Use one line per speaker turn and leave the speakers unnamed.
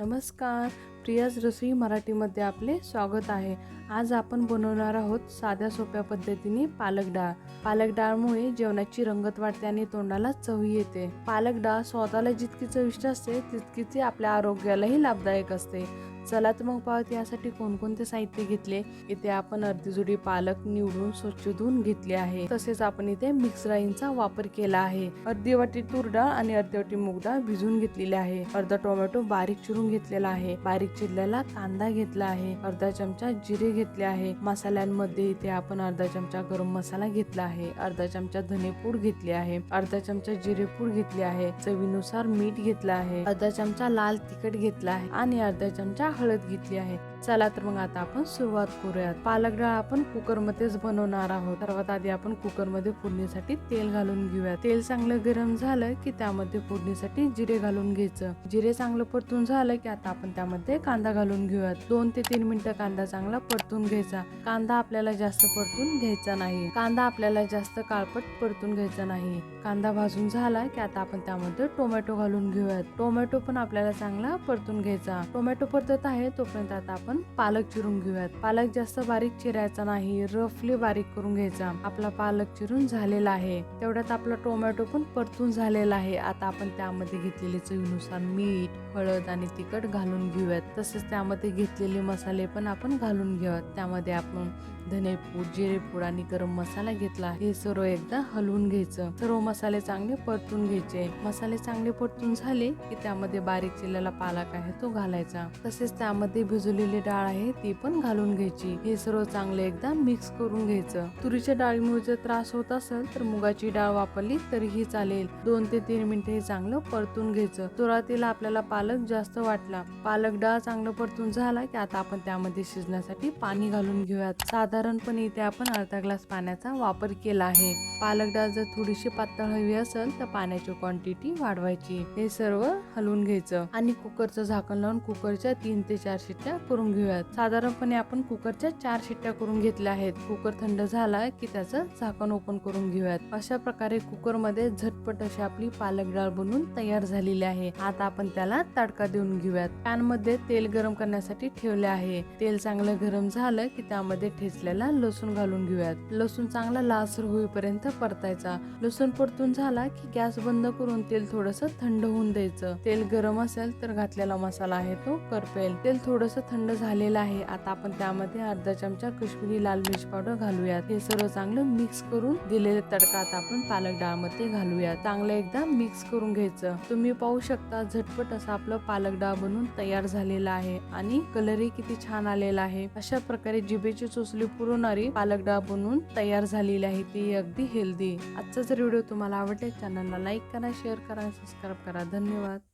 नमस्कार. प्रियाज रसोई मराठीमध्ये आपले स्वागत आहे. आज आपण बनवणार आहोत साध्या सोप्या पद्धतीने पालक डाळ. पालक डाळमुळे जेवणाची रंगत वाढते आणि तोंडाला चवही येते. पालक डाळ स्वतःला जितकी चविष्ट असते तितकीच आपल्या आरोग्यालाही लाभदायक असते. चला तर मग पाहत यासाठी कोणकोणते साहित्य घेतले. इथे आपण अर्धी जुडी पालक निवडून स्वच्छ धुवून घेतले आहे. तसेच आपण इथे मिक्स राईंचा वापर केला आहे. अर्धी वाटी तूर डाळ आणि अर्धी वाटी मूग डाळ भिजून घेतलेली आहे. अर्धा टोमॅटो बारीक चिरून घेतलेला आहे. बारीक चिरलेला कांदा घेतला आहे. अर्धा चमचा जिरे घेतले आहे. मसाल्यांमध्ये इथे आपण अर्धा चमचा गरम मसाला घेतला आहे. अर्धा चमचा धनेपूड घेतली आहे. अर्धा चमचा जिरेपूड घेतली आहे. चवीनुसार मीठ घेतलं आहे. अर्धा चमचा लाल तिखट घेतला आहे. आणि अर्धा चमचा हळद घेतली आहे. चला तर मग आता आपण सुरुवात करूयात. पालक डाळ आपण कुकर मध्येच बनवणार आहोत. सर्वात आधी आपण कुकरमध्ये फोडणीसाठी तेल घालून घेऊया तेल चांगलं गरम झालं की त्यामध्ये फोडणीसाठी जिरे घालून घ्यायचं. जिरे चांगलं परतून झालं की आता आपण त्यामध्ये कांदा घालून घेऊयात. दोन ते तीन मिनिटं कांदा चांगला परतून घ्यायचा. कांदा आपल्याला जास्त परतून घ्यायचा नाही. कांदा आपल्याला जास्त काळपट परतून घ्यायचा नाही. कांदा भाजून झाला की आता आपण त्यामध्ये टोमॅटो घालून घेऊयात. टोमॅटो पण आपल्याला चांगला परतून घ्यायचा. टोमॅटो परतत आहे तोपर्यंत आता आपण आपण पालक चिरून घेऊयात. पालक जास्त बारीक चिरायचा नाही रफली बारीक करून घ्यायचा. आपला पालक चिरून झालेला आहे. तेवढ्यात आपला टोमॅटो पण परतून झालेला आहे. आता आपण त्यामध्ये घेतलेले चवीनुसार मीठ हळद आणि तिखट घालून घेऊयात. तसेच त्यामध्ये घेतलेले मसाले पण आपण घालून घेऊयात. त्यामध्ये आपण धनेपूड जिरेपूड आणि गरम मसाला घेतला. हे सर्व एकदा हलवून घ्यायचं. सर्व मसाले चांगले परतून घ्यायचे. मसाले चांगले परतून झाले की त्यामध्ये बारीक चिरलेला पालक आहे तो घालायचा. तसेच त्यामध्ये भिजवलेले डाळ आहे ती पण घालून घ्यायची. हे सर्व चांगले एकदा मिक्स करून घ्यायचं. तुरीच्या डाळीमुळे जर त्रास होत असेल तर मुगाची डाळ वापरली तरीही चालेल. दोन ते तीन मिनिटे हे चांगलं परतून घ्यायचं. सुरुवातीला आपल्याला पालक जास्त वाटला. पालक डाळ चांगलं परतून झाला की आता आपण त्यामध्ये शिजण्यासाठी पाणी घालून घेऊयात. साधारणपणे इथे आपण अर्धा ग्लास पाण्याचा वापर केला आहे. पालक डाळ जर थोडीशी पातळ हवी असेल तर पाण्याची क्वांटिटी वाढवायची. हे सर्व हलवून घ्यायचं. आणि कुकरचं झाकण लावून कुकरच्या तीन ते चार शिट्ट्या करून घेऊयात. साधारणपणे आपण कुकरच्या चार शिट्ट्या करून घेतल्या आहेत. कुकर थंड झाला की त्याचं झाकण ओपन करून घेऊयात. अशा प्रकारे कुकरमध्ये झटपट अशी आपली पालक डाळ बनवून तयार झालेली आहे. आता आपण त्याला तडका देऊन घेऊयात. पॅनमध्ये तेल गरम करण्यासाठी ठेवले आहे. तेल चांगलं गरम झालं की त्यामध्ये ठेचलेला लसूण घालून घेऊयात. लसूण चांगला लालसर होईपर्यंत परतायचा. लसूण परतून झाला की गॅस बंद करून तेल थोडस थंड होऊन द्यायचं. तेल गरम असेल तर घातलेला मसाला आहे तो करपेल. तेल थोडस थंड झालेला आहे. आता आपण त्यामध्ये अर्धा चमचा कश्मीरी लाल मिरची पावडर घालूयात. हे सर्व चांगलं मिक्स करून दिलेले तडका आता आपण पालक डाळमध्ये घालूया घालूयात. चांगलं एकदा मिक्स करून घ्यायचं. तुम्ही पाहू शकता झटपट असं आपलं पालक डाळ बनून तयार झालेला आहे आणि कलरही किती छान आलेला आहे. अशा प्रकारे जिभेची चोचली पुरवणारी पालक डाळ बनवून तयार झालेली आहे. ती अगदी हेल्दी आजचा जर व्हिडिओ तुम्हाला आवडले चॅनलला लाईक करा शेअर करा सबस्क्राईब करा. धन्यवाद.